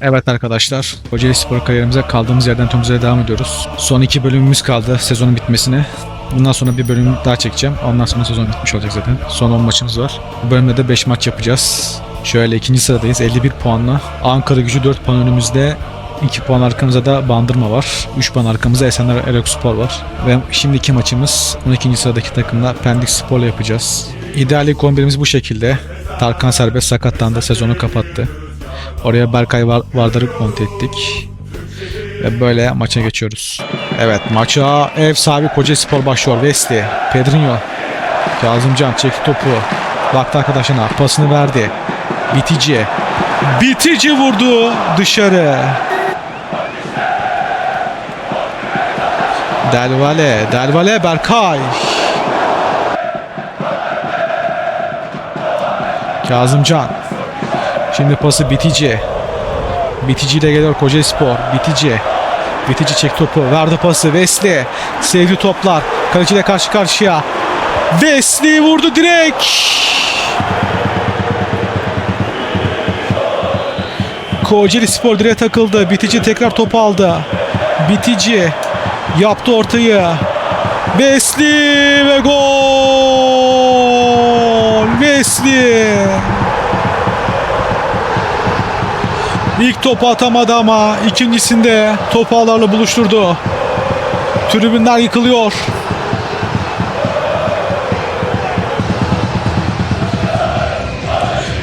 Evet arkadaşlar, Kocaeli Spor kariyerimize kaldığımız yerden tüm devam ediyoruz. Son iki bölümümüz kaldı sezonun bitmesine. Bundan sonra bir bölüm daha çekeceğim. Ondan sonra sezon bitmiş olacak zaten. Son 10 maçımız var. Bu bölümde de 5 maç yapacağız. Şöyle ikinci sıradayız 51 puanla. Ankara gücü 4 puan önümüzde. 2 puan arkamızda da Bandırma var. 3 puan arkamızda Esenler Erok Spor var. Ve şimdiki maçımız 12. sıradaki takımla Pendik Spor'la yapacağız. İdeal ilk 11'imiz bu şekilde. Tarkan Serbest sakatlandı. Sezonu kapattı. Oraya Berkay Var- Vardar'ı monte ettik. Ve böyle maça geçiyoruz. Evet maça ev sahibi Kocaeli Spor başlıyor. Vesti, Pedrinho, Kazımcan çekti topu. Baktı arkadaşına pasını verdi. Bitici. Bitici vurdu dışarı. Delvale, Delvale Berkay. Kazımcan. Şimdi pası Bitici. Bitici ile geliyor Kocaeli Spor. Bitici. Bitici çek topu. Verdi pası. Wesley. Sevdi toplar. Kaleciyle karşı karşıya. Wesley vurdu direkt. Kocaeli Spor direğe takıldı. Bitici tekrar topu aldı. Bitici yaptı ortayı. Wesley ve gol. Wesley. İlk topu atamadı ama ikincisinde topu ağlarla buluşturdu. Tribünler yıkılıyor.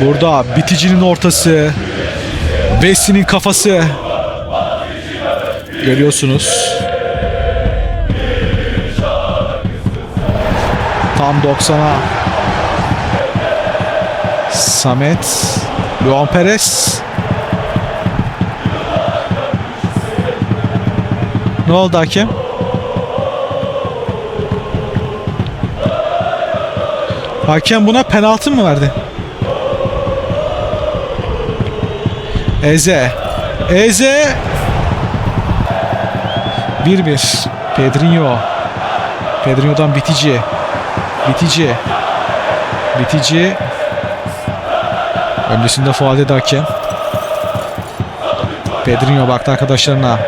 Burada biticinin ortası. Vesi'nin kafası. Görüyorsunuz. Tam 90'a. Samet. Luan Perez. Ne oldu hakem? Hakem buna penaltı mı verdi? Eze. Eze. 1-1. Pedrinho. Pedrinho'dan Bitici. Bitici. Bitici. Öncesinde faal dedi hakem. Pedrinho baktı arkadaşlarına.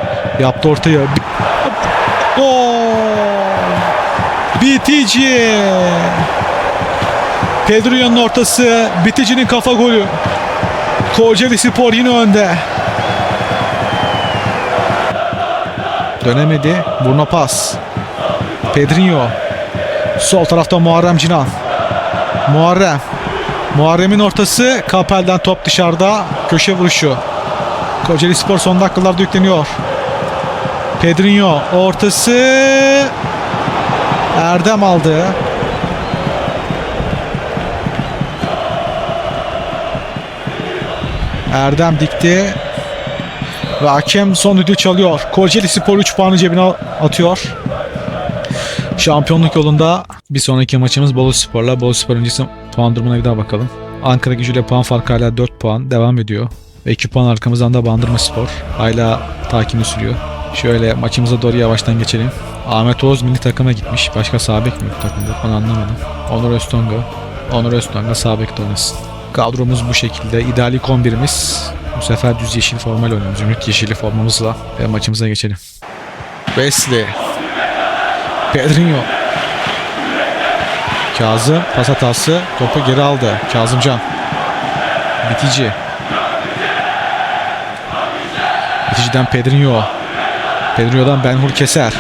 Yaptı ortaya. Gol! Bitici! Pedro'nun ortası. Bitici'nin kafa golü. Kocaeli Spor yine önde. Dönemedi. Burno pas. Pedrinho. Sol tarafta Muharrem Cinan. Muharrem. Muharrem'in ortası. Kapel'den top dışarıda. Köşe vuruşu. Kocaeli Spor son dakikalarda yükleniyor. Pedrinho ortası Erdem aldı. Erdem dikti. Ve hakem son düdüğü çalıyor. Kocaeli Spor 3 puanı cebine atıyor. Şampiyonluk yolunda bir sonraki maçımız Bolu Spor'la. Bolu Spor öncesi puan durumuna bir daha bakalım. Ankara gücüyle puan farkı hala 4 puan devam ediyor. Ve 2 puan arkamızdan da Bandırma Spor. Hala takibini sürüyor. Şöyle maçımıza doğru yavaştan geçelim. Ahmet Oğuz milli takıma gitmiş. Başka sağ bek mi takımda? Onu anlamadım. Onur Öztonga. Onur Öztonga bekte oynasın. Kadromuz bu şekilde. İdeal ilk 11'imiz. Bu sefer düz yeşil formayla oynuyoruz. Zümrüt yeşili formamızla. Ve maçımıza geçelim. Wesley. Pedrinho. Kazım pas hatası. Topu geri aldı. Kazımcan. Bitici. Biticiden Pedrinho. Pedrinho'dan Benhur keser.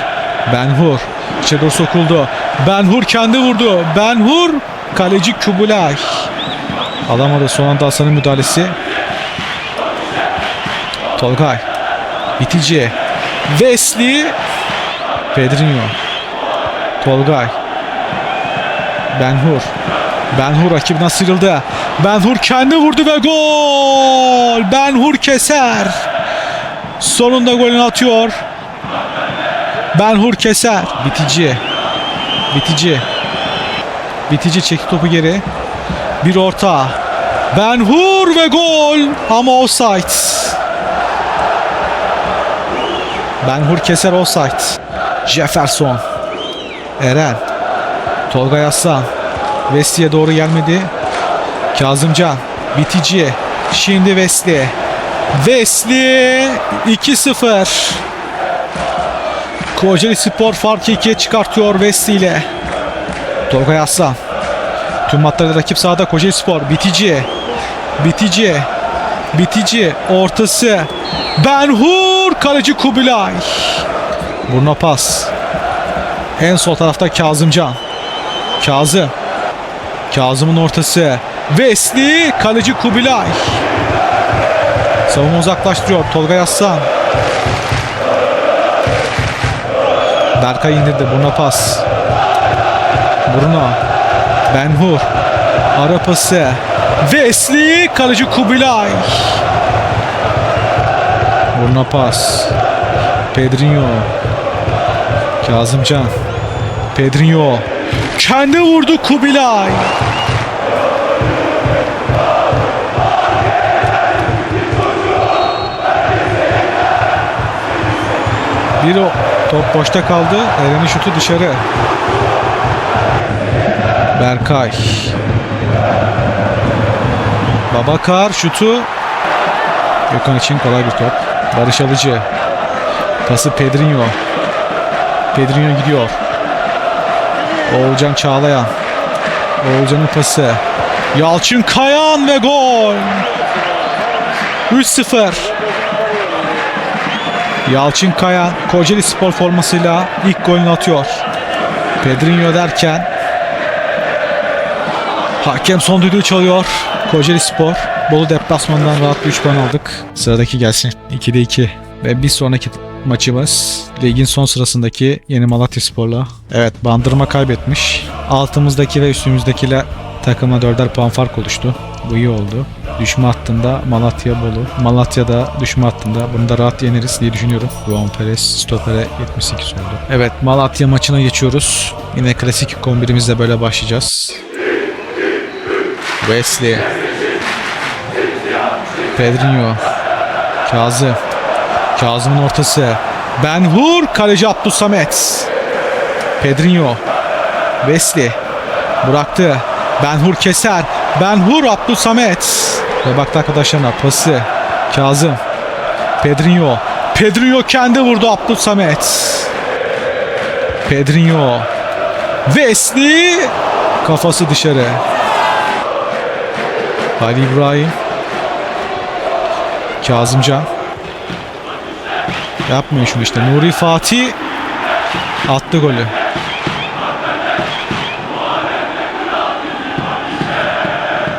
Benhur. İçeri doğru sokuldu. Benhur kendi vurdu. Benhur. Kaleci Kubulay. Alamadı son anda Hasan'ın müdahalesi. Tolgay. Bitici. Wesley. Pedrinho. Tolgay. Benhur. Benhur rakibinden sıyrıldı. Benhur kendi vurdu ve gol. Benhur keser. Sonunda golünü atıyor. Benhur keser. Bitici. Bitici. Bitici çekti topu geri. Bir orta. Benhur ve gol. Ama offside. Benhur keser offside. Jefferson. Eren. Tolga Aslan. Wesley'e doğru gelmedi. Kazımcan. Bitici. Şimdi Wesley. Wesley 2-0. Kocaeli Spor farkı ikiye çıkartıyor Wesley ile. Tolga Aslan. Tüm matlarda rakip sahada Kocaeli Spor. Bitici. Bitici. Bitici. Ortası. Benhur. Kaleci Kubilay. Burna pas. En sol tarafta Kazımcan. Kazım. Kazım'ın ortası. Wesley. Kaleci Kubilay. Savunma uzaklaştırıyor. Tolga Aslan. Berkay indirdi. Burna pas. Bruno. Benhur. Ara pası. Wesley. Kaleci Kubilay. Burna pas. Pedrinho. Kazımcan. Pedrinho. Kendi vurdu Kubilay. Bir o top boşta kaldı. Eren'in şutu dışarı. Berkay. Babakar şutu. Gökhan için kolay bir top. Barış Alıcı. Pası Pedrinho. Pedrinho gidiyor. Oğulcan Çağlayan. Oğulcan'ın pası. Yalçın Kayan ve gol. 3-0. Yalçın Kayan Kocaeli Spor formasıyla ilk golünü atıyor. Pedrinho derken hakem son düdüğü çalıyor. Kocaeli Spor Bolu deplasmanından rahat bir 3 puan aldık. Sıradaki gelsin. 2'de 2. Ve bir sonraki maçımız ligin son sırasındaki Yeni Malatya Spor'la. Evet Bandırma kaybetmiş. Altımızdaki ve üstümüzdekiler takıma 4'er puan fark oluştu. Bu iyi oldu. Düşme hattında Malatya Bolu. Malatya'da düşme hattında. Bunu da rahat yeneriz diye düşünüyorum. Juan Perez stopere 78 oldu. Evet Malatya maçına geçiyoruz. Yine klasik 11'imizle böyle başlayacağız. Wesley. Pedrinho. Kazım. Kazım'ın ortası. Benhur. Kaleci Abdülsamet. Pedrinho. Wesley. Bıraktı. Benhur keser. Benhur Abdülsamet. Ve baktı arkadaşlarına pası. Kazım. Pedrinho. Pedrinho kendi vurdu Abdülsamet. Pedrinho. Wesley. Kafası dışarı. Ali İbrahim. Kazımcan. Yapmayın şunu işte. Nuri Fatih attı golü.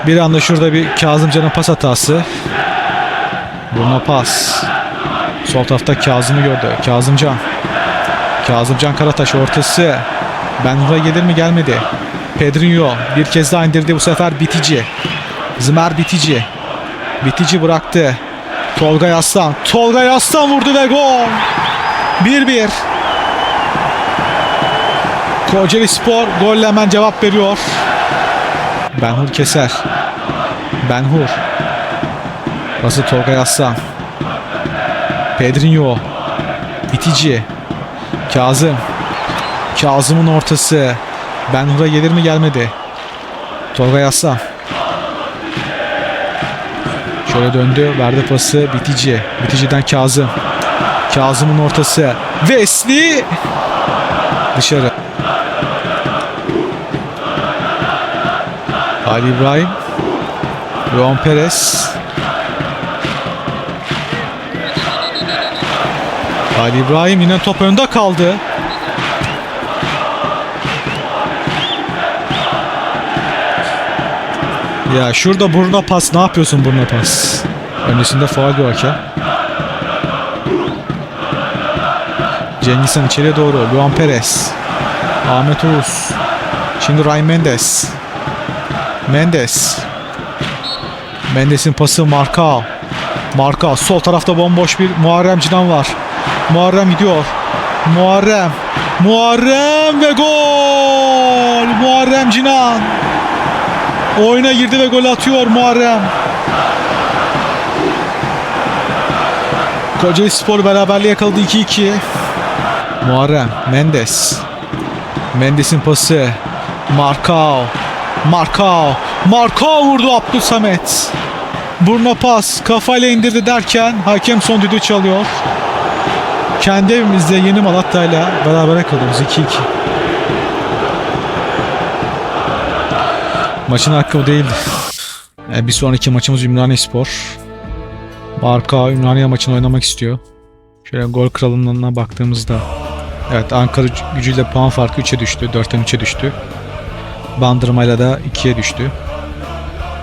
Bir anda şurada bir Kazımcan'ın pas hatası. Buna pas. Sol tarafta Kazım'ı gördü. Kazımcan. Kazımcan Karataş ortası. Benhur'a gelir mi gelmedi. Pedrinho bir kez daha indirdi bu sefer Bitici. Zımer Bitici. Bitici bıraktı. Tolga Yaslan. Tolga Yaslan vurdu ve gol. 1-1. Kocaeli Spor golle hemen cevap veriyor. Benhur keser. Benhur. Pası Tolga Yaslan. Pedrinho. Bitici. Kazım. Kazım'ın ortası. Benhur'a gelir mi gelmedi. Tolga Yaslan. Şöyle döndü. Verdi pası Bitici. Bitici'den Kazım. Kazım'ın ortası. Wesley. Dışarı. Ali İbrahim. Juan Perez. Ali İbrahim yine top önde kaldı. Ya şurada buruna pas. Ne yapıyorsun buruna pas? Öncesinde faal bu hakem. Cengiz Han içeriye doğru. Luan Perez. Ahmet Oğuz. Şimdi Ryan Mendes. Mendes. Mendes'in pası Marka. Marka. Sol tarafta bomboş bir Muharrem Cinan var. Muharrem gidiyor. Muharrem. Muharrem ve gol. Muharrem Cinan. Oyuna girdi ve gol atıyor Muharrem. Kocaeli Spor beraberliği yakaladı 2-2. Muharrem, Mendes. Mendes'in pası. Markao. Markao. Markao vurdu Abdülsamet. Burna pas kafayla indirdi derken hakem son düdüğü çalıyor. Kendi evimizde Yeni Malatya'yla berabere kalıyoruz 2-2. Maçın hakkı o değildi. E, bir sonraki maçımız Ümraniye Spor. Barka Ümraniye maçını oynamak istiyor. Şöyle gol kralından baktığımızda Evet Ankara gücüyle puan farkı 3'e düştü. 4'ten 3'e düştü. Bandırmayla da 2'ye düştü.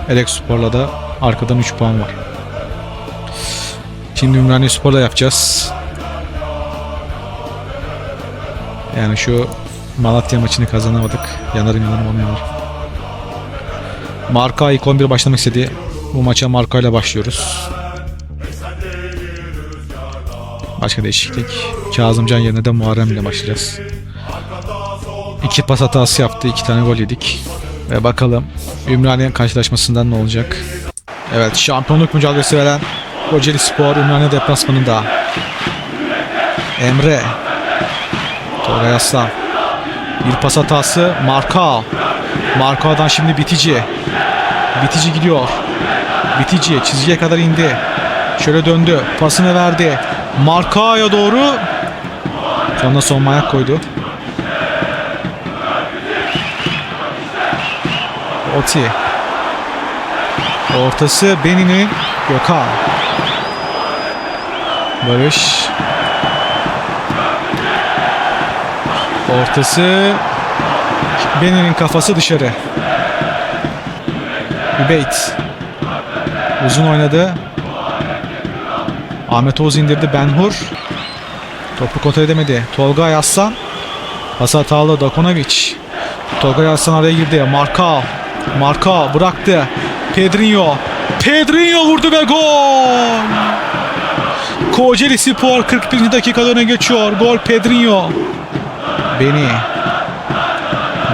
Elek Spor'la da arkadan 3 puan var. Şimdi Ümraniye Spor'la yapacağız. Yani şu Malatya maçını kazanamadık. Yanarım yanarım onu yanarım. Marka ilk 11 başlamak istedi. Bu maça Marka ile başlıyoruz. Başka değişiklik. Kazımcan yerine de Muharrem ile başlayacağız. İki pas hatası yaptı. iki tane gol yedik. Ve bakalım Ümraniye karşılaşmasından ne olacak? Evet şampiyonluk mücadelesi veren Kocaeli Spor Ümraniye deplasmanında. Emre. Tolga Aslan. Bir pas hatası. Marka. Marka'dan şimdi Bitici. Bitici gidiyor. Bitici çizgiye kadar indi. Şöyle döndü. Pasını verdi. Marka'ya doğru. Sonra son ayak koydu. Oti. Ortası Beni'nin Gökhan. Barış. Ortası Beni'nin kafası dışarı. Übeyt. Uzun oynadı. Ahmet Oğuz indirdi. Benhur. Topu kontrol edemedi. Tolga Aslan. Pas hatalı Dokonovic. Tolga Aslan araya girdi. Marka. Marka bıraktı. Pedrinho. Pedrinho vurdu ve gol. Kocaeli Spor 41. dakikada öne geçiyor. Gol Pedrinho. Beni.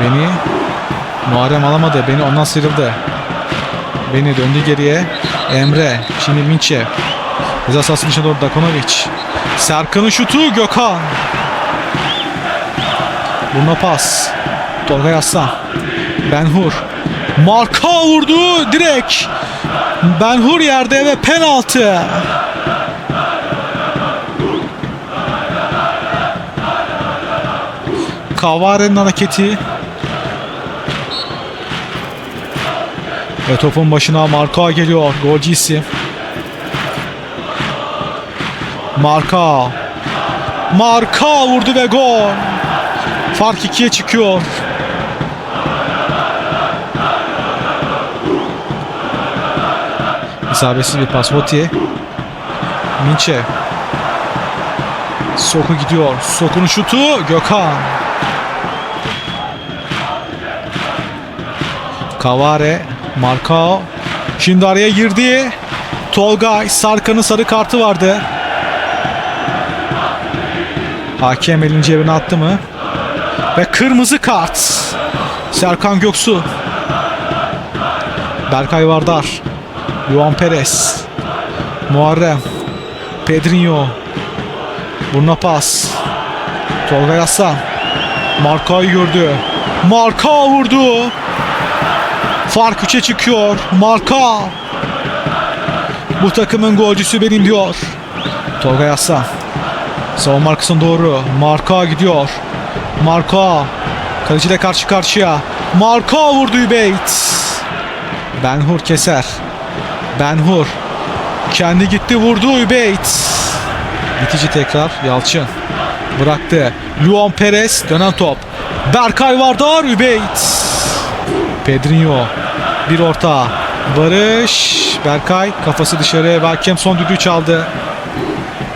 Beni. Muharrem alamadı. Beni ondan sıyrıldı. Beni döndü geriye. Emre. Şimdi Minçev. Ceza sahasının içine doğru Dakonovic. Serkan'ın şutu Gökhan. Buna pas. Tolga Aslan. Benhur. Marka vurdu direkt. Benhur yerde ve penaltı. Kavare'nin hareketi. Ve topun başına Marka geliyor. Golcü isim. Marka. Marka vurdu ve gol. Fark ikiye çıkıyor. İsabetsiz bir pas. Hotiye. Minçe. Soku gidiyor. Sokun şutu Gökhan. Kavare. Marka. Şimdi araya girdi. Tolga Sarkan'ın sarı kartı vardı. Hakem elini cebine attı mı? Ve kırmızı kart. Serkan Göksu. Berkay Vardar. Juan Perez. Muharrem. Pedrinho. Burna pas. Tolga Yaslan. Marka'yı gördü. Marka vurdu. Fark 3'e çıkıyor. Marka. Bu takımın golcüsü benim diyor. Tolga Yaslan. Savunma arkasına doğru. Marka gidiyor. Marka. Kaleciyle karşı karşıya. Marka vurdu Übeyt. Benhur keser. Benhur. Kendi gitti vurdu Übeyt. Bitici tekrar Yalçın. Bıraktı. Luan Perez dönen top. Berkay Vardar Übeyt. Pedrinho. Bir orta. Barış. Berkay kafası dışarı. Hakem son düdüğü çaldı.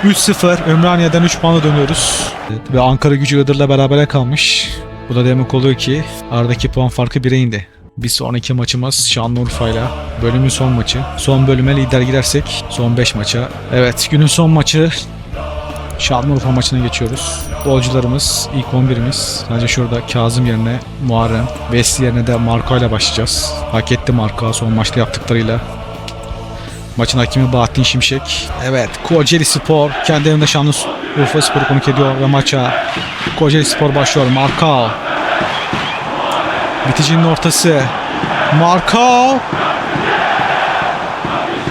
3-0 Ümraniye'den 3 puanla dönüyoruz. Ve Ankara gücü Iğdır'la berabere kalmış. Bu da demek oluyor ki aradaki puan farkı 1'e indi. Bir sonraki maçımız Şanlıurfa'yla. Bölümün son maçı. Son bölüme lider gidersek son 5 maça. Evet günün son maçı Şanlıurfa maçına geçiyoruz. Golcularımız ilk 11'imiz. Sadece şurada Kazım yerine Muharrem. Vesti yerine de Marka ile başlayacağız. Hak etti Marka son maçta yaptıklarıyla. Maçın hakemi Bahattin Şimşek. Evet Kocaeli Spor kendi evinde Şanlıurfa Spor'u konuk ediyor ve maça Kocaeli Spor başlıyor. Marka. Biticinin ortası. Marka.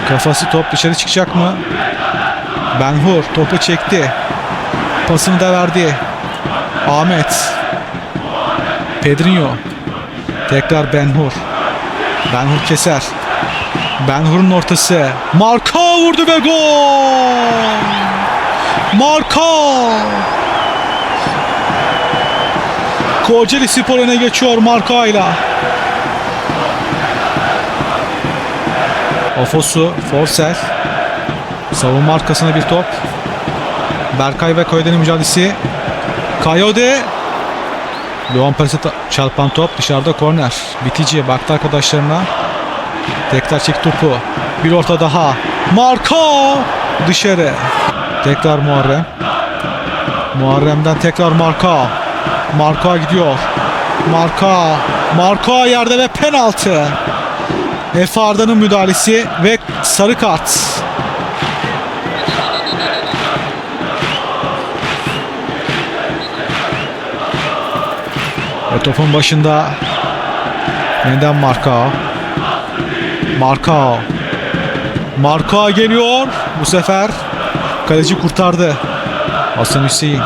Kafası top dışarı çıkacak mı? Benhur topu çekti. Pasını da verdi. Ahmet. Pedrinho. Tekrar Benhur. Benhur keser. Benhur'un ortası. Marka vurdu ve gol! Marka! Kocaeli Spor öne geçiyor Marka'yla. Ofosu, Forsell. Savunma arkasına bir top. Berkay ve Koyode'nin mücadelesi. Kayode. Doğan Paris'e çarpan top dışarıda korner. Bitici baktı arkadaşlarına. Tekrar çek topu. Bir orta daha. Marka dışarı. Tekrar Muharrem. Muharrem'den tekrar Marka. Marka gidiyor. Marka. Marka yerde ve penaltı. Efe Arda'nın müdahalesi ve sarı kart. Ve topun başında yeniden Marka. Marka. Marka geliyor. Bu sefer kaleci kurtardı. Hasan Hüseyin.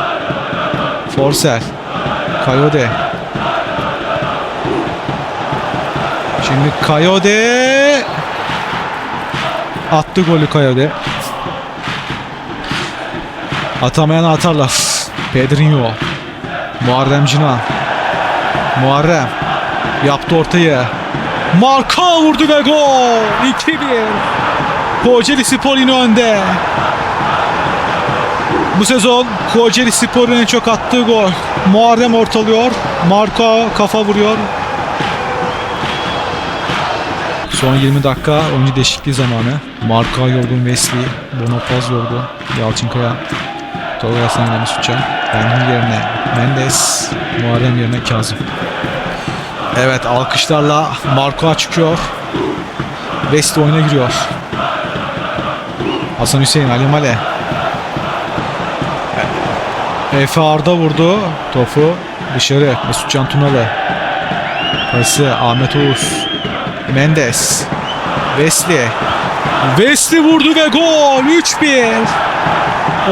Forsell. Kayode. Şimdi Kayode attı golü Kayode. Atamayan atarlar. Pedrinho. Muharrem Cinan. Muharrem yaptı ortayı. Marka vurdu ve gol. 2-1. Kocaeli Spor yine önde. Bu sezon Kocaeli Spor'un en çok attığı gol. Muharrem ortalıyor. Marka kafa vuruyor. Son 20 dakika oyuncu değişikliği zamanı. Marka yorgun Wesley. Bonapaz yorgun. Yalçınkaya. Tolga ile Mesutcan. Benhur yerine Mendes. Muharrem yerine Kazım. Evet alkışlarla Marka çıkıyor. Wesley oyuna giriyor. Hasan Hüseyin Ali Male. Efe Arda vurdu. Topu dışarı. Mesutcan Tunalı. Pası Ahmet Oğuz. Mendes. Wesley. Wesley vurdu ve gol. 3-1.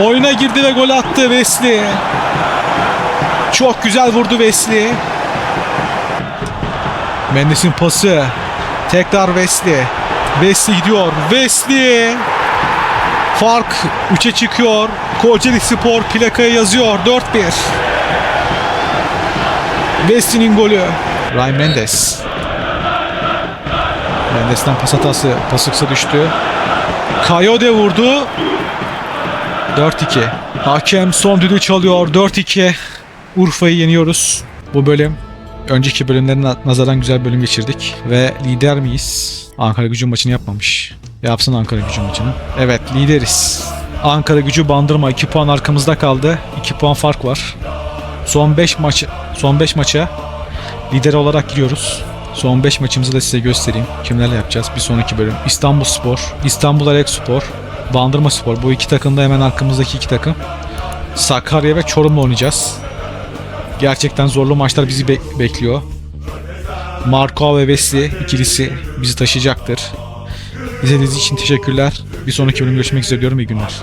Oyuna girdi ve gol attı Wesley. Çok güzel vurdu Wesley. Mendes'in pası. Tekrar Wesley. Wesley gidiyor. Wesley. Fark 3'e çıkıyor. Kocaeli Spor plakaya yazıyor. 4-1. Wesley'nin golü. Ryan Mendes. Mendes'ten pas hatası. Pası kısa düştü. Kayode vurdu. 4-2. Hakem son düdüğü çalıyor. 4-2. Urfa'yı yeniyoruz. Bu bölüm önceki bölümlerin na- nazaran güzel bölüm geçirdik. Ve lider miyiz? Ankara gücü maçını yapmamış. Yapsın Ankara gücü maçını. Evet lideriz. Ankara gücü bandırma 2 puan arkamızda kaldı. 2 puan fark var. Son 5 maç son 5 maça lider olarak giriyoruz. Son 5 maçımızı da size göstereyim. Kimlerle yapacağız? Bir sonraki bölüm. İstanbul Spor, İstanbul Alek Spor, Bandırma Spor. Bu iki takım da hemen arkamızdaki iki takım. Sakarya ve Çorum'la oynayacağız. Gerçekten zorlu maçlar bizi be- bekliyor. Marco ve Wesley ikilisi bizi taşıyacaktır. İzlediğiniz için teşekkürler. Bir sonraki bölüm görüşmek üzere diyorum. İyi günler.